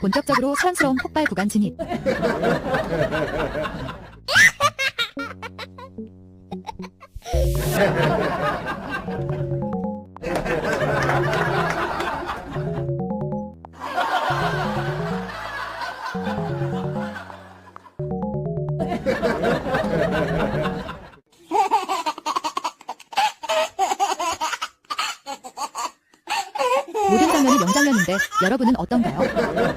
본격적으로 소란스러운 폭발 구간 진입. 모든 장면이 명장면인데 여러분은 어떤가요?